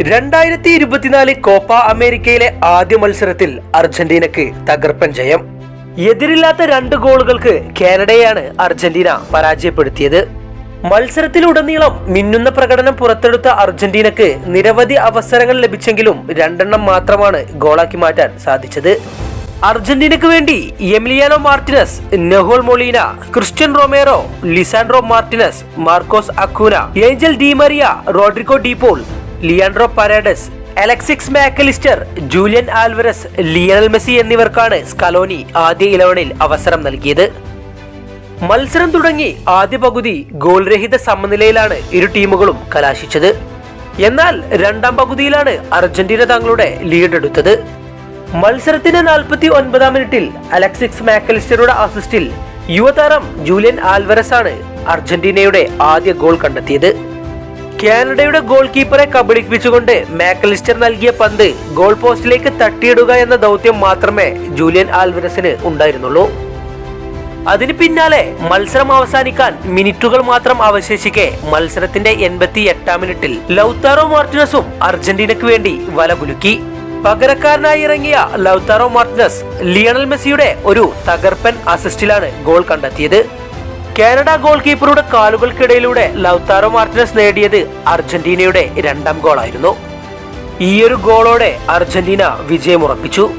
രണ്ടായിരത്തി ഇരുപത്തിനാല് കോപ്പ അമേരിക്കയിലെ ആദ്യ മത്സരത്തിൽ അർജന്റീനക്ക് തകർപ്പൻ ജയം. എതിരില്ലാത്ത രണ്ട് ഗോളുകൾക്ക് കാനഡയാണ് അർജന്റീന പരാജയപ്പെടുത്തിയത്. മത്സരത്തിലുടനീളം മിന്നുന്ന പ്രകടനം പുറത്തെടുത്ത അർജന്റീനക്ക് നിരവധി അവസരങ്ങൾ ലഭിച്ചെങ്കിലും രണ്ടെണ്ണം മാത്രമാണ് ഗോളാക്കി മാറ്റാൻ സാധിച്ചത്. അർജന്റീനക്ക് വേണ്ടി Emiliano Martinez Nahuel Molina Cristian Romero Lisandro Martinez Marcos Acuna Angel Di Maria Rodrigo De Paul Leandro Paredes Alexis Mac Allister Julian Alvarez Lionel Messi എന്നിവർക്കാണ് സ്കലോനി ആദ്യ ഇലവനിൽ അവസരം നൽകിയത്. മത്സരം തുടങ്ങി ആദ്യ പകുതി ഗോൾരഹിത സമനിലയിലാണ് ഇരു ടീമുകളും കലാശിച്ചത്. എന്നാൽ രണ്ടാം പകുതിയിലാണ് അർജന്റീന തങ്ങളുടെ ലീഡ് എടുത്തത്. മത്സരത്തിന്റെ നാൽപ്പത്തി ഒൻപതാം മിനിറ്റിൽ അലക്സിക്സ് മാക്കലിസ്റ്ററുടെ അസിസ്റ്റിൽ യുവതാരം ജൂലിയൻ ആൽവറസ് ആണ് അർജന്റീനയുടെ ആദ്യ ഗോൾ കണ്ടെത്തിയത്. കാനഡയുടെ ഗോൾ കീപ്പറെ കബളിപ്പിച്ചുകൊണ്ട് മാക്കലിസ്റ്റർ നൽകിയ പന്ത് ഗോൾ പോസ്റ്റിലേക്ക് തട്ടിയിടുക എന്ന ദൗത്യം മാത്രമേ ജൂലിയൻ ആൽവരസിന് ഉണ്ടായിരുന്നുള്ളൂ. അതിന് പിന്നാലെ മത്സരം അവസാനിക്കാൻ മിനിറ്റുകൾ മാത്രം അവശേഷിക്കെ മത്സരത്തിന്റെ എൺപത്തി എട്ടാം മിനിറ്റിൽ ലൗത്താറോ മാർട്ടിനസും അർജന്റീനയ്ക്ക് വേണ്ടി വല കുലുക്കി. പകരക്കാരനായി ഇറങ്ങിയ ലൗത്താറോ മാർട്ടിനസ് ലിയണൽ മെസ്സിയുടെ ഒരു തകർപ്പൻ അസിസ്റ്റിലാണ് ഗോൾ കണ്ടെത്തിയത്. കാനഡ ഗോൾ കീപ്പറുടെ കാലുകൾക്കിടയിലൂടെ ലൗത്താറോ മാർട്ടിനസ് നേടിയത് അർജന്റീനയുടെ രണ്ടാം ഗോളായിരുന്നു. ഈയൊരു ഗോളോടെ അർജന്റീന വിജയമുറപ്പിച്ചു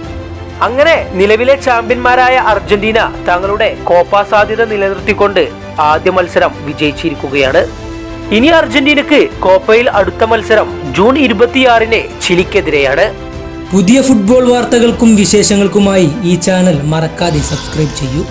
അങ്ങനെ നിലവിലെ ചാമ്പ്യന്മാരായ അർജന്റീന തങ്ങളുടെ കോപ്പ സാധ്യത നിലനിർത്തിക്കൊണ്ട് ആദ്യ മത്സരം വിജയിച്ചിരിക്കുകയാണ്. ഇനി അർജന്റീനക്ക് കോപ്പയിൽ അടുത്ത മത്സരം ജൂൺ ഇരുപത്തിയാറിന് ചിലിക്കെതിരെയാണ്. പുതിയ ഫുട്ബോൾ വാർത്തകൾക്കും വിശേഷങ്ങൾക്കുമായി ഈ ചാനൽ മറക്കാതെ സബ്സ്ക്രൈബ് ചെയ്യൂ.